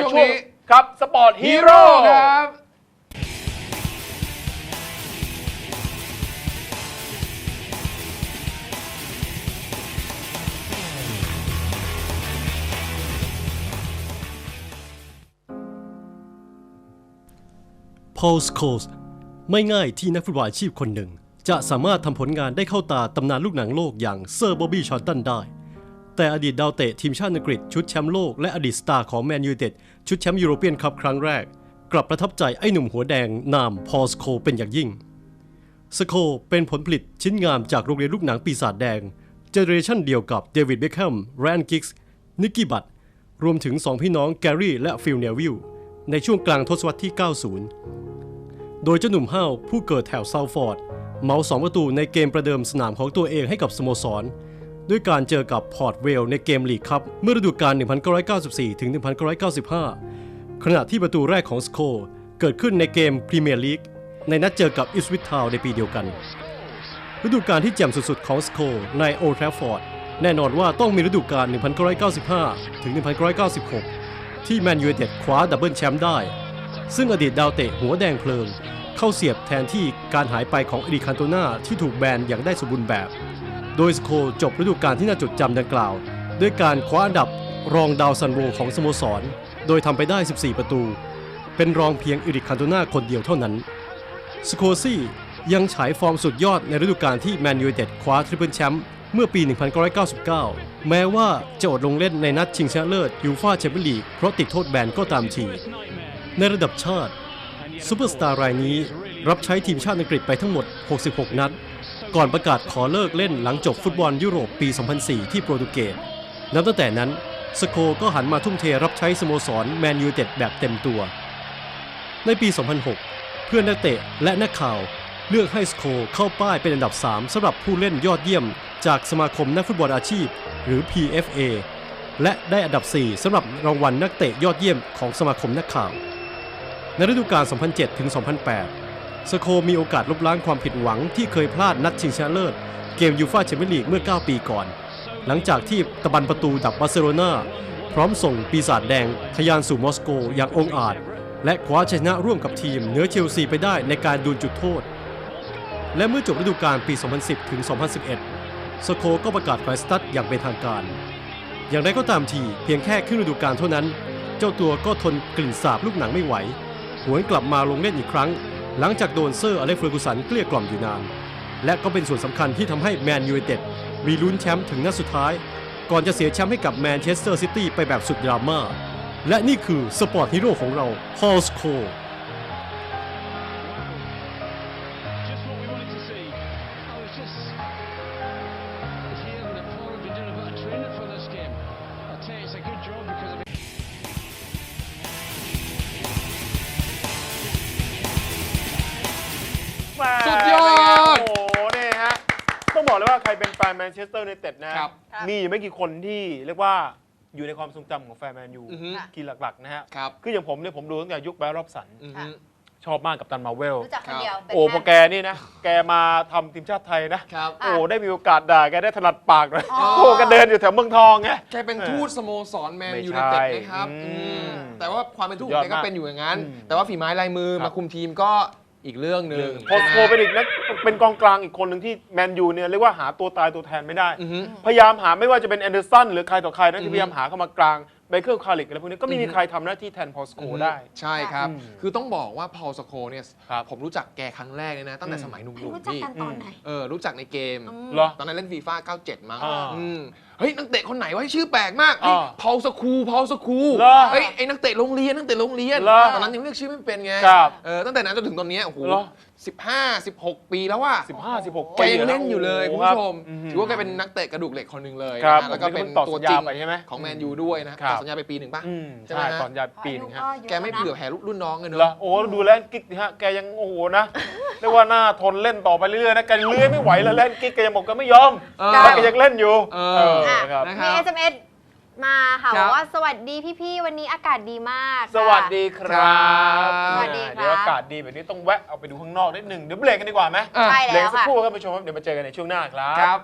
ช่วงนี้ครับสปอร์ตฮีฮีโร่โร่ครับ พอลสโคสไม่ง่ายที่นักฟุตบอลอาชีพคนหนึ่ง จะสามารถทำผลงานได้เข้าตาตำนานลูกหนังโลกอย่างเซอร์บ๊อบบี้ชอนตันได้ แต่อดีตดาวเตะทีมชาติอังกฤษชุดแชมป์โลกและอดีตสตาร์ของแมนยูเต็ดชุดแชมป์ยูโรเปียนคัพครั้งแรก กลับประทับใจไอ้หนุ่มหัวแดงนามพอลสโคเป็นอย่างยิ่ง สโคเป็นผลผลิตชิ้นงามจากโรงเรียนลูกหนังปีศาจแดง เจเนเรชันเดียวกับเดวิดเบคแฮมแรนกิกส์นิกกี้บัตรวมถึงสองพี่น้องแกรี่และฟิลเนวิลในช่วงกลางทศวรรษที่ 90 โดยเจ้าหนุ่มห้าวผู้เกิดแถวเซาฟอร์ดเมาสองประตูในเกมประเดิมสนามของตัวเองให้กับสโมสร ด้วยการเจอกับพอร์ตเวลในเกมลีกคัพเมื่อฤดูกาล 1994 ถึง 1995 ขณะที่ประตูแรกของสโคเกิดขึ้นในเกมพรีเมียร์ลีกในนัดเจอกับอิสวิททาวในปีเดียวกัน ฤดูกาลที่แจ่มสุดๆของสโคในโอลแทรฟฟอร์ดแน่นอนว่าต้องมีฤดูกาล 1995 ถึง 1996 ที่แมนยูไนเต็ดคว้าดับเบิลแชมป์ได้ ซึ่งอดีตดาวเตะหัวแดงเพลิง เข้าเสียบแทนที่การหายไปของอดีคันโตนาที่ถูกแบนอย่างได้สมบูรณ์แบบ โดยสโคจบฤดูกาลที่น่าจดจำดังกล่าว ด้วยการคว้าอันดับรองดาวซันโวของสโมสร โดยทำไปได้ 14 ประตู เป็นรองเพียงอิริคันโตนาคนเดียวเท่านั้นสโคซี่ยังฉายฟอร์มสุดยอดในฤดูกาลที่แมนยูเต็ดคว้าทริปเปิลแชมป์เมื่อปี 1999 แม้ว่าจะอดลงเล่นในนัดชิงชนะเลิศยูฟ่าแชมเปี้ยนลีกเพราะติดโทษแบนก็ตามทีในระดับชาติซูเปอร์สตาร์รายนี้รับใช้ทีมชาติอังกฤษไปทั้งหมด 66 นัด ก่อนประกาศขอเลิกเล่นหลังจบฟุตบอลยุโรปปี 2004 ที่โปรตุเกสนับตั้งแต่นั้นสโคก็หันมาทุ่มเทรับใช้สโมสรแมนยูเต็ดแบบเต็มตัว ในปี 2006 เพื่อนนักเตะและนักข่าวเลือกให้สโคเข้าป้ายเป็นอันดับ 3สำหรับผู้เล่นยอดเยี่ยม จากสมาคมนักฟุตบอลอาชีพ หรือ PFA และได้อันดับ 4สำหรับรางวัลนักเตะยอดเยี่ยมของสมาคมนักข่าว ในฤดูกาล 2007 ถึง 2008 สโคมีโอกาสลบล้างความผิดหวังที่เคยพลาดนัดชิงชนะเลิศ เกมยูฟ่าแชมเปี้ยนลีกเมื่อ 9 ปีก่อน หลังจากที่ตะบันประตูดับบาร์เซโลนาพร้อมส่งปีศาจแดงทะยานสู่มอสโกอย่างองอาจ และคว้าชนะร่วมกับทีมเหนือเชลซีไปได้ในการดวลจุดโทษ และเมื่อจบฤดูกาลปี 2010 ถึง 2011 สโคก็ประกาศแขวนสตัดอย่างเป็นทางการ อย่างไรก็ตามทีเพียงแค่ครึ่งฤดูกาลเท่านั้น เจ้าตัวก็ทนกลิ่นสาบลูกหนังไม่ไหว หวนกลับมาลงเล่นอีกครั้ง หลังจากโดนเซอร์อเล็กซ์เฟอร์กูสันเกลี้ยกล่อมอยู่นาน และก็เป็นส่วนสำคัญที่ทำให้แมนยูไนเต็ดมีลุ้นแชมป์ถึงนัดสุดท้าย ก่อนจะเสียแชมป์ให้กับแมนเชสเตอร์ซิตี้ไปแบบสุดดราม่าและนี่คือสปอร์ตฮีโร่ของเรา พอลสโค สุดยอดโอ้โหนี่ฮะ ต้องบอกเลยว่าใครเป็นแฟนแมนเชสเตอร์ n นเต็ดนะฮะครับ มีอยู่ไม่กี่คนที่เรียกว่าอยู่ในความทรงจำของแฟนแมนยูอือฮึกี่หลักๆนะฮะ ครับคืออย่างผมเนี่ยผมดูตั้งแต่ยุคแบรรอบสัน อือฮึ ชอบมากกับตันมาเวล รู้จักคนเดียวเป็นโอ้พอแฟแกนนี่นะ แกมาทำทีมชาติไทยนะ ครับโอ้ ได้มีโอกาสด่าแกได้ถนัดปากเลยอ๋อ โอ้แกเดินอยู่แถวเมืองทองไง แกเป็นทูตสโมสรแมนไม่ยูใช่ไนเต็ดนะครับอืมอืมแต่ว่าความเป็นทูตสุดยอดแกก็มากเป็นอยู่อย่างนั้น อืมแต่ว่าฝีไม้ลายมือครับมาคุมทีมก็ อีกเรื่องหนึ่งพอสโคเป็นอีกนักเป็นกองกลางอีกคนหนึ่งที่แมนยูเนี่ยเรียกว่าหาตัวตายตัวแทนไม่ได้อือฮึพยายามหาไม่ว่าจะเป็นแอนเดอร์สันหรือใครต่อใครนะอือฮึที่พยายามหาเข้ามากลาง ไบเคิลคาริกอะไรพวกนี้ก็ไม่มีอือฮึใครทำหน้าที่แทนพอสโคได้ ใช่ครับ อืมคือต้องบอกว่าพอลสโคเนี่ยครับผมรู้จักแกครั้งแรกเลยนะ ตั้งแต่อืม สมัยหนุ่มรู้ๆจักพี่กันตอนไหนเออรู้จักในเกม อืม เหรอ ตอนนั้นเล่นฟีฟ่า97 มั้งอ่าอืมเฮ้ย นักเตะคนไหนวะชื่อแปลกมากอ่าพอลสคูพอลสคูเหรอเฮ้ยไอ้นักเตะโรงเรียนนักเตะโรงเรียนเหรอตอนนั้นยังเรียกชื่อไม่เป็นไงครับเออตั้งแต่นั้นจนถึงตอนเนี้ยโอ้โหเหรอ สิบห้าสิบหกปีแล้วว่า15 16แกยังเล่นอยู่เลยคุณรับผู้ชมอืถือว่าแกเป็นนักเตะกระดูกเหล็กคนหนึ่งเลยครับนะแล้วก็เป็นผมตัวเพิ่งต่อสัญจริญางไปใช่ไหมของแมนยูด้วยนะครับต่อสัญญาไปปีหนึ่งป่ะอืมใช่ไหมใช่ฮะตอนยาปีหนึงฮะแกไม่เผื่อแผ่รุ่นน้องเลยเหรอเนาะโอ้ดูแลนกิ๊กดิฮะ แกยังโอ้โหนะเรียกว่าหน้าทนเล่นต่อไปเรื่อยๆนะแกเลื้อยไม่ไหวแล้วเล่นกิ๊กแกยังบอกแกไม่ยอมเออแต่แกยังเล่นอยู่เออ เอออะครับ นะมี SMS มาค่ะครับ บอกว่าสวัสดีพี่ๆวันนี้อากาศดีมากสวัสดีครับสวัสดีครับ เดี๋ยวอากาศดีแบบนี้ต้องแวะเอาไปดูข้างนอกนิดหนึ่งเดี๋ยวเบรกกันดีกว่าไหมอะใช่เบรแล้กวสักค่ะ ครู่ครับท่านผู้ชมครับเดี๋ยวมาเจอกันในช่วงหน้าครับ ครับ